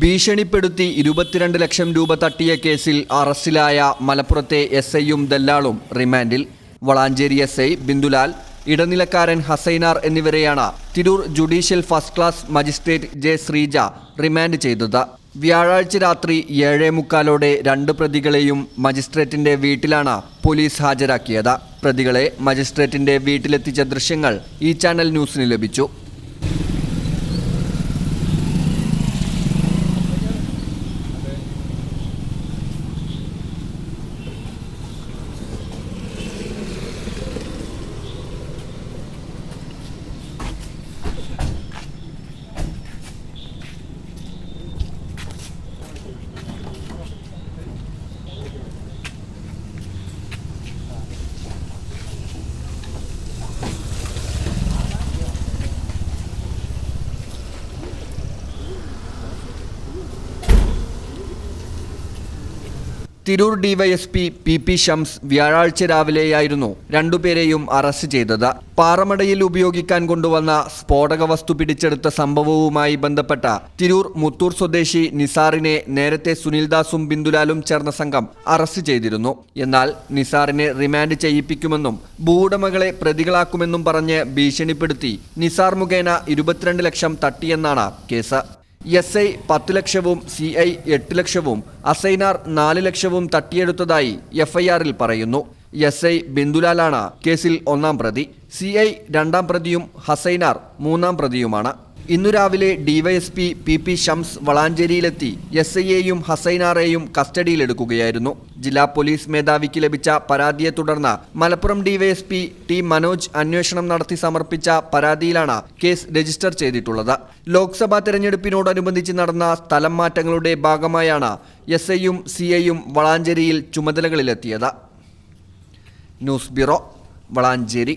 ഭീഷണിപ്പെടുത്തി ഇരുപത്തിരണ്ട് ലക്ഷം രൂപ തട്ടിയ കേസിൽ അറസ്റ്റിലായ മലപ്പുറത്തെ എസ് ഐയും ദല്ലാളും. റിമാൻഡിൽ. വളാഞ്ചേരി എസ് ഐ ബിന്ദുലാൽ ഇടനിലക്കാരൻ ഹസൈനാർ എന്നിവരെയാണ് Tirur judicial first class magistrate J Sreeja remand ചെയ്തത്. വ്യാഴാഴ്ച രാത്രി ഏഴേ മുക്കാലോടെ രണ്ട് പ്രതികളെയും മജിസ്ട്രേറ്റിന്റെ വീട്ടിലാണ് പോലീസ് ഹാജരാക്കിയത്. പ്രതികളെ മജിസ്ട്രേറ്റിന്റെ വീട്ടിലെത്തിച്ച ദൃശ്യങ്ങൾ ഈ ചാനൽ ന്യൂസിന് ലഭിച്ചു. Tirur DYSP P P Shams വ്യാഴാഴ്ച രാവിലെയായിരുന്നു രണ്ടുപേരെയും അറസ്റ്റ് ചെയ്തത്. പാറമടയിൽ ഉപയോഗിക്കാൻ കൊണ്ടുവന്ന സ്ഫോടക വസ്തു പിടിച്ചെടുത്ത സംഭവവുമായി ബന്ധപ്പെട്ട തിരൂർ മുത്തൂർ സ്വദേശി നിസാറിനെ നേരത്തെ സുനിൽദാസും ബിന്ദുലാലും ചേർന്ന സംഘം അറസ്റ്റ് ചെയ്തിരുന്നു. എന്നാൽ നിസാറിനെ റിമാൻഡ് ചെയ്യിപ്പിക്കുമെന്നും ഭൂവുടമകളെ പ്രതികളാക്കുമെന്നും പറഞ്ഞ് ഭീഷണിപ്പെടുത്തി നിസാർ മുഖേന ഇരുപത്തിരണ്ട് ലക്ഷം തട്ടിയെന്നാണ് കേസ്. എസ് ഐ പത്ത് ലക്ഷവും സി ഐ എട്ട് ലക്ഷവും അസൈനാർ നാല് ലക്ഷവും തട്ടിയെടുത്തതായി എഫ്ഐആറിൽ പറയുന്നു. എസ് ഐ ബിന്ദുലാലാണ് കേസിൽ ഒന്നാം പ്രതി സി ഐ രണ്ടാം പ്രതിയും ഹസൈനാർ മൂന്നാം പ്രതിയുമാണ്. ഇന്നു രാവിലെ ഡിവൈഎസ്പി പി പി ഷംസ് വളാഞ്ചേരിയിലെത്തി എസ് ഐയെയും ഹസൈനാറെയും കസ്റ്റഡിയിലെടുക്കുകയായിരുന്നു. ജില്ലാ പോലീസ് മേധാവിക്ക് ലഭിച്ച പരാതിയെ തുടർന്ന് മലപ്പുറം ഡിവൈഎസ്പി ടി മനോജ് അന്വേഷണം നടത്തി സമർപ്പിച്ച പരാതിയിലാണ് കേസ് രജിസ്റ്റർ ചെയ്തിട്ടുള്ളത്. ലോക്സഭാ തെരഞ്ഞെടുപ്പിനോടനുബന്ധിച്ച് നടന്ന സ്ഥലം മാറ്റങ്ങളുടെ ഭാഗമായാണ് എസ് ഐയും സി ഐയും വളാഞ്ചേരിയിൽ ചുമതലകളിലെത്തിയത്. News bureau Valanchery.